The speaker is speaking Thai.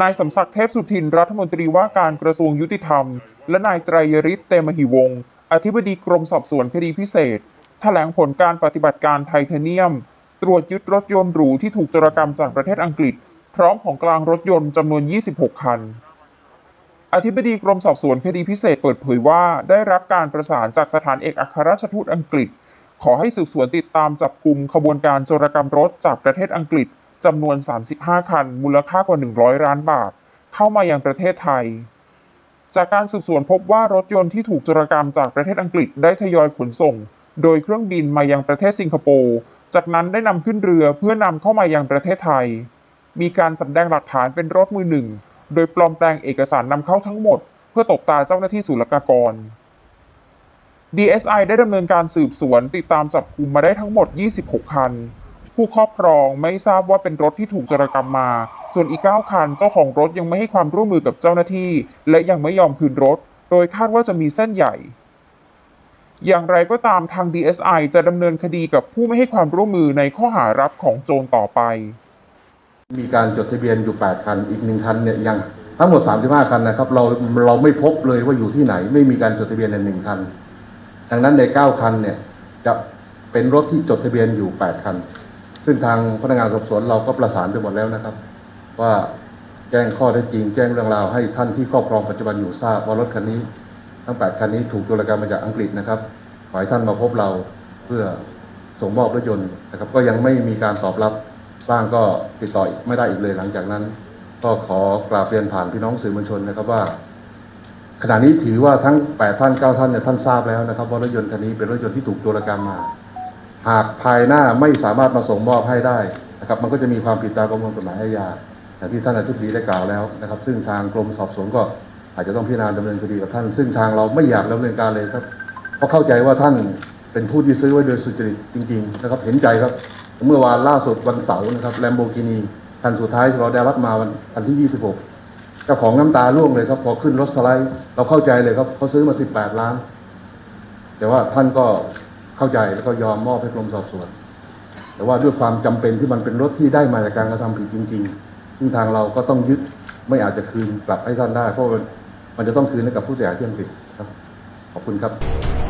นายสมศักดิ์เทพสุทินรัฐมนตรีว่าการกระทรวงยุติธรรม และนายไตรยฤทธิ์เตมหิวงศ์อธิบดีกรมสอบสวนคดีพิเศษ แถลงผลการปฏิบัติการไทเทเนียม ตรวจยึดรถยนต์หรูที่ถูกจรกรรมจากประเทศอังกฤษ พร้อมของกลางรถยนต์จำนวน 26 คัน อธิบดีกรมสอบสวนคดีพิเศษเปิดเผยว่าได้รับการประสานจากสถานเอกอัครราชทูตอังกฤษ ขอให้สืบสวนติดตามจับกลุ่มขบวนการโจรกรรมรถจากประเทศอังกฤษ จำนวน 35 คัน มูลค่ากว่า 100 ล้านบาท เข้ามายังประเทศไทย จากการสืบสวนพบว่ารถยนต์ที่ถูกจรกรรมจากประเทศอังกฤษได้ทยอยขนส่ง โดยเครื่องบินมายังประเทศสิงคโปร์จากนั้นได้นำขึ้นเรือเพื่อนำเข้ามายังประเทศไทย มีการสำแดงหลักฐานเป็นรถมือหนึ่ง โดยปลอมแปลงเอกสารนำเข้าทั้งหมด เพื่อตบตาเจ้าหน้าที่ศุลกากร DSI ได้ดำเนินการสืบสวนติดตามจับกลุ่มมาได้ทั้งหมด 26 คัน ผู้ครอบครองไม่ทราบว่าเป็นรถที่ถูกจรกรรมมา ส่วนอีก 9 คัน เจ้าของรถยังไม่ให้ความร่วมมือกับเจ้าหน้าที่ และยังไม่ยอมคืนรถ โดยคาดว่าจะมีเส้นใหญ่ อย่างไรก็ตามทาง DSI จะดำเนินคดีกับผู้ไม่ให้ความร่วมมือในข้อหารับของโจรต่อไป มีการจดทะเบียนอยู่ 8 คัน อีกหนึ่งคันเนี่ยยังทั้งหมด 35 คันนะครับ เราเราไม่พบเลยว่าอยู่ที่ไหน ไม่มีการจดทะเบียนในหนึ่งคัน ดังนั้นใน 9 คันเนี่ยจะเป็นรถที่จดทะเบียนอยู่ 8 คัน ซึ่งทางพนักงานสอบสวนเราก็ประสานไปหมดแล้วนะครับ ว่าแจ้งข้อเท็จริง แจ้งเรื่องราวให้ท่านที่ครอบครองปัจจุบันอยู่ทราบว่ารถคันนี้ทั้ง 8 คันนี้ถูกโจรกรรมมาจากอังกฤษนะครับขอให้ท่านมาพบเราเพื่อส่งมอบรถยนต์นะครับ ก็ยังไม่มีการตอบรับบ้างก็ติดต่อไม่ได้อีกเลยหลังจากนั้น ก็ขอกราบเรียนผ่านพี่น้องสื่อมวลชนนะครับว่า ขณะนี้ถือว่าทั้ง 8 ท่าน 9 ท่านเนี่ยท่านทราบแล้วนะครับว่ารถยนต์คันนี้เป็นรถยนต์ที่ถูกโจรกรรมมา หากภายหน้าไม่สามารถมาส่งมอบให้ได้นะครับ มันก็จะมีความผิดตามประมวลกฎหมายอาญาอย่างที่ท่านอธิบดีได้กล่าวแล้วนะครับ ซึ่งทางกรมสอบสวนก็อาจจะต้องพิจารณาดำเนินคดีกับท่าน ซึ่งทางเราไม่อยากดำเนินการเลยครับ เพราะเข้าใจว่าท่านเป็นผู้ที่ซื้อไว้โดยสุจริตจริง ๆ นะครับ เห็นใจครับ เมื่อวานล่าสุดวันเสาร์นะครับแลมโบกินีคันสุดท้ายที่เราได้รับมาวันคันที่ 26เจ้าของน้ำตาร่วงเลยครับ พอขึ้นรถสไลด์เราเข้าใจเลยครับเขาซื้อมา 18 ล้าน แต่ว่าท่านก็ เข้าใจแล้วก็ยอมมอบให้กรมสอบสวน แต่ว่าด้วยความจำเป็นที่มันเป็นรถที่ได้มาจากการกระทำผิดจริง ๆ ซึ่งทางเราก็ต้องยึดไม่อาจจะคืนกลับให้ท่านได้ เพราะมันมันจะต้องคืนให้กับผู้เสียหายที่อังกฤษครับ ขอบคุณครับ